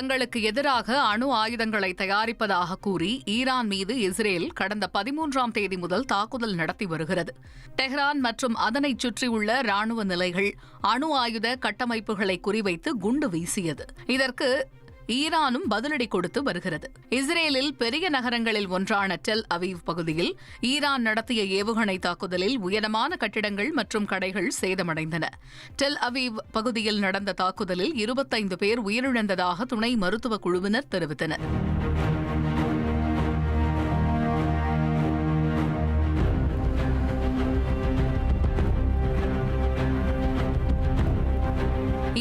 தங்களுக்கு எதிராக அணு ஆயுதங்களை தயாரிப்பதாக கூறி ஈரான் மீது இஸ்ரேல் கடந்த பதிமூன்றாம் தேதி முதல் தாக்குதல் நடத்தி வருகிறது. டெஹ்ரான் மற்றும் அதனைச் சுற்றியுள்ள ராணுவ நிலைகள் அணு ஆயுத கட்டமைப்புகளை குறிவைத்து குண்டு வீசியது. இதற்கு ஈரானும் பதிலடி கொடுத்து வருகிறது. இஸ்ரேலில் பெரிய நகரங்களில் ஒன்றான டெல் அவீவ் பகுதியில் ஈரான் நடத்திய ஏவுகணை தாக்குதலில் உயரமான கட்டிடங்கள் மற்றும் கடைகள் சேதமடைந்தன. டெல் அவீவ் பகுதியில் நடந்த தாக்குதலில் இருபத்தைந்து பேர் உயிரிழந்ததாக துணை மருத்துவ குழுவினர் தெரிவித்தனர்.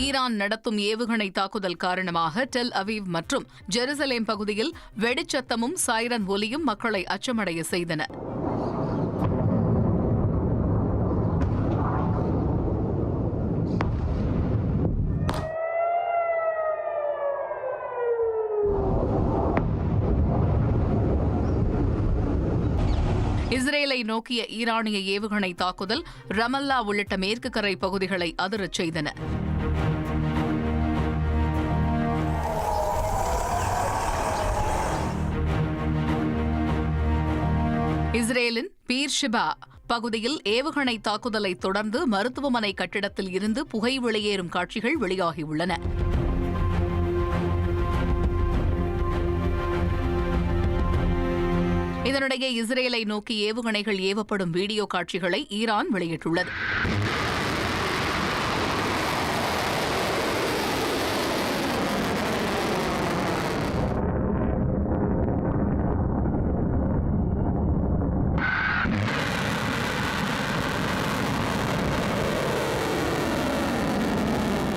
ஈரான் நடத்தும் ஏவுகணை தாக்குதல் காரணமாக டெல் அவீவ் மற்றும் ஜெருசலேம் பகுதியில் வெடிச்சத்தமும் சைரன் ஒலியும் மக்களை அச்சமடைய செய்தன. இஸ்ரேலை நோக்கிய ஈரானிய ஏவுகணை தாக்குதல் ரமல்லா உள்ளிட்ட மேற்கு கரை பகுதிகளை அதிரச் செய்தன. இஸ்ரேலின் பீர்ஷிபா பகுதியில் ஏவுகணை தாக்குதலை தொடர்ந்து மருத்துவமனை கட்டிடத்தில் இருந்து புகை வெளியேறும் காட்சிகள் வெளியாகியுள்ளன. இதனிடையே இஸ்ரேலை நோக்கி ஏவுகணைகள் ஏவப்படும் வீடியோ காட்சிகளை ஈரான் வெளியிட்டுள்ளது.